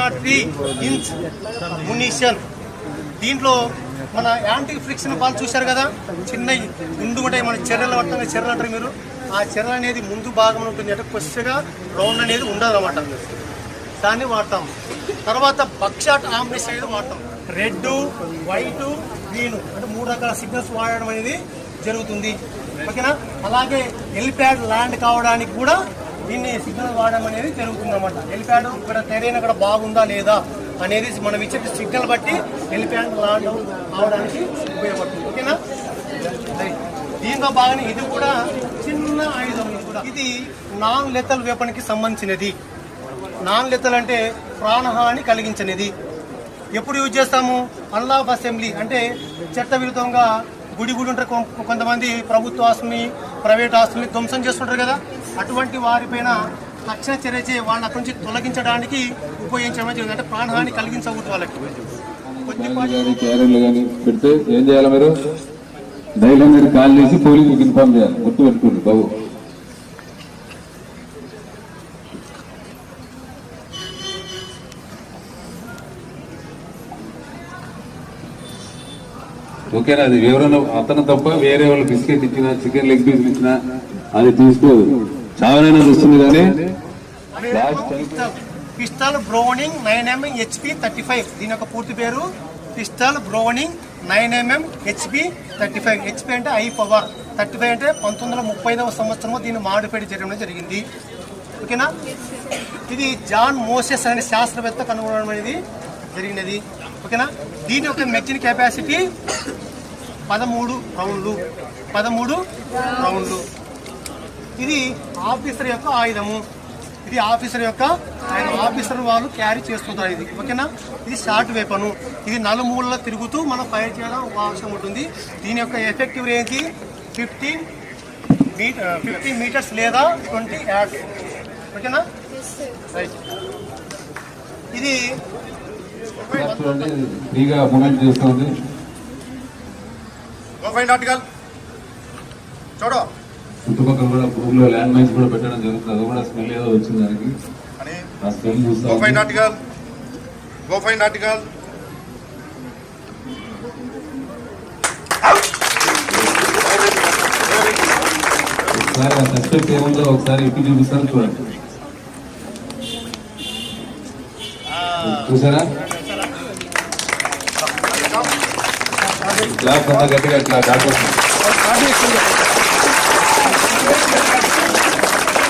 Not three inch మునిషన్. దీంట్లో మన anti friction ball చూశారు కదా? చిన్న గుండు ఉంటాయి మన చెర్రలు పట్టంగా చెర్రలు అంటారు మీరు. ఆ చెర్ర అనేది ముందు భాగం ఉంటుంది అంటే కొద్దిగా రౌండ్ అనేది ఉండదు అనమాట దాన్ని వాడతాం. తర్వాత బక్షాట్ ఆంబ్లెస్ అనేది వాడతాం. రెడ్ వైట్ గ్రీన్ అంటే మూడు రకాల సిగ్నల్స్ వాడడం అనేది జరుగుతుంది. ఓకేనా? అలాగే ఎలిప్యాడ్ ల్యాండ్ కావడానికి కూడా దీన్ని సిగ్నల్ వాడడం అనేది జరుగుతుందన్నమాట. హెలిప్యాడ్ ఇక్కడ తెరైన ఇక్కడ బాగుందా లేదా అనేది మనం ఇచ్చే సిగ్నల్ బట్టి హెలిప్యాడ్ ల్యాండ్ అవడానికి ఉపయోగపడుతుంది. ఓకేనా? దీంతో బాగానే ఇది కూడా చిన్న ఆయుధం ఇది కూడా. ఇది నాన్ లెతల్ వెపన్ సంబంధించినది. నాన్ లెతల్ అంటే ప్రాణహాని కలిగించనిది. ఎప్పుడు యూజ్ చేస్తాము? అన్లాఫ్ అసెంబ్లీ అంటే చట్ట విరుద్ధంగా గుడి గుడి ఉంటారు కొంతమంది ప్రభుత్వ ఆస్తుల్ని ప్రైవేట్ ఆస్తుల్ని ధ్వంసం చేస్తుంటారు కదా. అటువంటి వారిపైన తక్షణ చర్య చే వాళ్ళని అక్కడి నుంచి తొలగించడానికి ఉపయోగించడం జరిగింది. అంటే ప్రాణహాని కలిగించకూడదు వాళ్ళకి. కానీ పెడితే ఏం చేయాలి మీరు? డైలీ మీరు కాల్ చేసి పోలీసులకు ఇన్ఫార్మ్ చేయాలి. గుర్తు పెట్టుకోండి బాబు. ఓకేనా అది ఎవరైనా అతను తప్ప వేరే వాళ్ళు బిస్కెట్ ఇచ్చినా చికెన్ లెగ్ పీస్ ఇచ్చినా అది తీసుకోదు. చావనైనా వస్తుంది కానీ pistol Browning nine mm HP thirty five. దీని యొక్క పూర్తి పేరు pistol Browning nine mm HP thirty five. HP అంటే ఐ పవర్. థర్టీ ఫైవ్ అంటే పంతొమ్మిది వందల ముప్పై ఐదవ సంవత్సరంలో దీన్ని మాడిఫైడ్ చేయడం జరిగింది. ఓకేనా? ఇది జాన్ మోసెస్ అనే శాస్త్రవేత్త కనుగొనడం అనేది జరిగినది. ఓకేనా? దీని యొక్క మెచ్చిన కెపాసిటీ పదమూడు రౌండ్లు. పదమూడు రౌండ్లు. ఇది ఆఫీసర్ యొక్క ఆయుధము. ఇది ఆఫీసర్ యొక్క ఆయుధం ఆఫీసర్ వాళ్ళు క్యారీ చేస్తుంటారు ఇది. ఓకేనా? ఇది షార్ట్ వేపను ఇది నలుమూలలో తిరుగుతూ మనం ఫైర్ చేయడం ఒక అవసరం ఉంటుంది. దీని యొక్క effective range fifteen fifteen metres లేదా ట్వంటీ యాడ్స్ ఓకేనా? రైట్ ఇది ఫ్రీగా మూమెంట్ చేస్తుంది చూడు. చుట్టుపక్కల కూడా భూమిలో ల్యాండ్ మైన్స్ కూడా పెట్టడం జరుగుతుంది. అది కూడా స్మెల్ ఏదో వచ్చింది దానికి. ఆ స్మెల్ చూస్తా ఒకసారి ఆ సస్పెక్ట్ ఏముందో ఒకసారి ఎక్కి చూపిస్తాను చూడండి. చూసారా? క్లాస్ అంతా గట్టిగా ఇట్లా దాటొస్తుంది.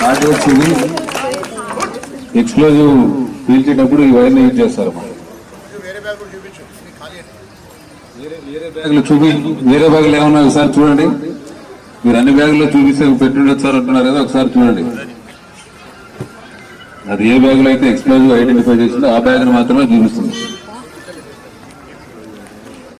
ఆడియోస్ ఇది ఎక్స్ప్లోజివ్ పీల్చేటప్పుడు ఈ వైర్ని యూజ్ చేస్తారు బ్యాగులు చూపి వేరే బ్యాగులు ఏమన్నా ఒకసారి చూడండి. మీరు అన్ని బ్యాగుల్లో చూపిస్తే పెట్టుండొచ్చు సార్ అంటున్నారు కదా ఒకసారి చూడండి. అది ఏ బ్యాగులో అయితే ఎక్స్ప్లోజివ్ ఐడెంటిఫై చేసిందో ఆ బ్యాగ్ని మాత్రమే చూపిస్తుంది.